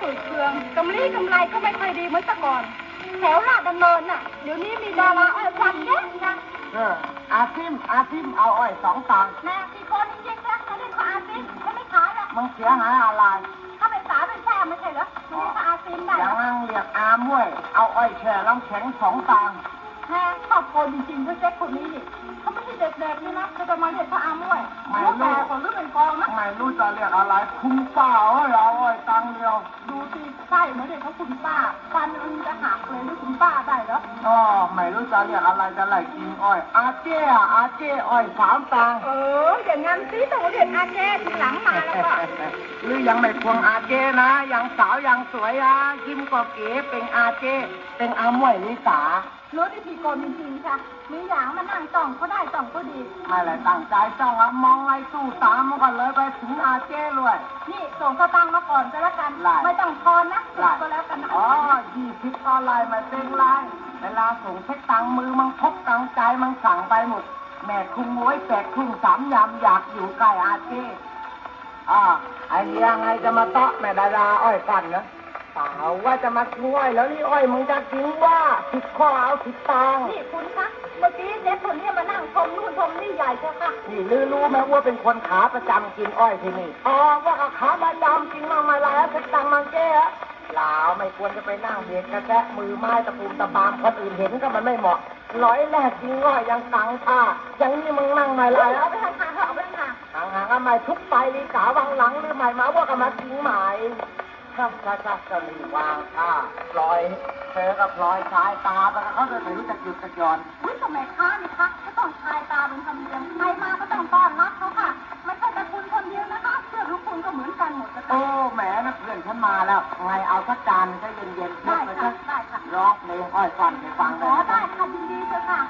ฝืดเคืองกำไรกำไรก็ไม่ค่อยดีเหมือนแต่ก่อน แถวลาดดำเนินน่ะ เดี๋ยวนี้มีดาราอ้อยควันเยอะนะเอออาซิมอาซิมเอาอ้อยสองตังค์แม่ที่คนจริงๆนะเขาเรียกว่าอาซินเขาไม่ขายหรอกมึงเสียหายอะไรถ้าเป็นสาเป็นแช่ไม่ใช่เหรอมันเรียกว่าอาซินได้อเหรย่างอนั้นเรียกอามวย เอาอ้อยแช่น้ำแข็งสองตังค์แม่ครอบครัวจริงๆด้วยเจ๊คนนี้นี่ กๆนี่นะเขาจะมาเรียกพระอามวยเขาแก่กว่าหรือเป็นกองนะไม่รู้จะเรียกอะไรคุณป้าเอ้ยเอาอ้อยตังค์เดียว ดูสิใช่เหมือนเด็กเขาคุณป้าฟันมันจะหักเลยหรือคุณป้าได้เหรออ๋อไม่รู้จะเรียกอะไรจะไหลกินอ้อยอาเจ้อะอาเจ้อ้อยสามตังค์เอออย่างงั้นสิต้องเรียกอาแกทีหลังมาแล้วก็หรือยังไม่ควงอาเจ้นะยังสาวยังสวยอะยิ้มก็เก๋เป็นอาเจ้เป็นอามวยลิสา รู้วิธีโกนจริงๆค่ะมีอย่างมานั่งจ้องเขาได้จ้องก็ดี ไม่เลยตั้งใจจ้องอะมองไรสู้ตามมันก็เลยไปถึงอาเจ้เลยนี่ส่งสตังค์มาก่อนก็แล้วกันได้ไม่ต้องทอนนะส่งก็แล้วกันนะอ๋อยี่สิบออนไลน์มาเป็นไรเวลาส่งเช็คตังค์มือมันพกตังค์ใจมันสั่งไปหมด แม่คุงโว้ยแปดคุงสามยำอยากอยู่ใกล้อาเจ้อ่าไอ้เนี้ยไงจะมาเตาะแม่ดาราอ้อยกันนะ เปล่าว่าจะมากินอ้อยแล้วนี่อ้อยมึงจะกินว่าผิดข้อเอาผิดตังค์นี่คุณคะเมื่อกี้เด็กคนนี้มานั่งชมนู่นชมนี่ใหญ่เชียวค่ะนี่ลือรู้ไหมว่าเป็นคนขาประจำกินอ้อยที่นี่อ๋อว่าก็ขาประจำกินมากมายแล้วเช็คตังค์มังเก้อะหลาวไม่ควรจะไปนั่งเบียดกระแทะมือไม้ตะปูตะปามคนอื่นเห็นก็มันไม่เหมาะร้อยแรกกินอ้อยยังตังท่าอย่างนี้มึงนั่งไม่ไรเอาแล้วไปทางทางเถอะเอาไปทางทางห่างๆก็ไม่ทุกไปลีสาวังหลังหรือไม่มาว่าก็มากินหมาย ชักชักชักจะมีวางท่าปล่อยเธอก็ปล่อยสายตาไปแล้วเขาจะไม่รู้จักหยุดจักหย่อนอุ้ยทำไมค้านี่คะก็ต้องชายตาเป็นธรรมเนียมใครมาก็ต้องต้อนรับเขาค่ะ ไม่ใช่แต่คุณคนเดียวนะคะเพื่อนทุกคนก็เหมือนกันหมดนะโอ้แหมนะเพื่อนฉันมาแล้วไงเอาสักจานก็เย็นๆเย็นได้ค่ะได้ค่ะร้องเพลงอ้อยฟันให้ฟังเลยได้ค่ะยินดีเจ้าค่ะ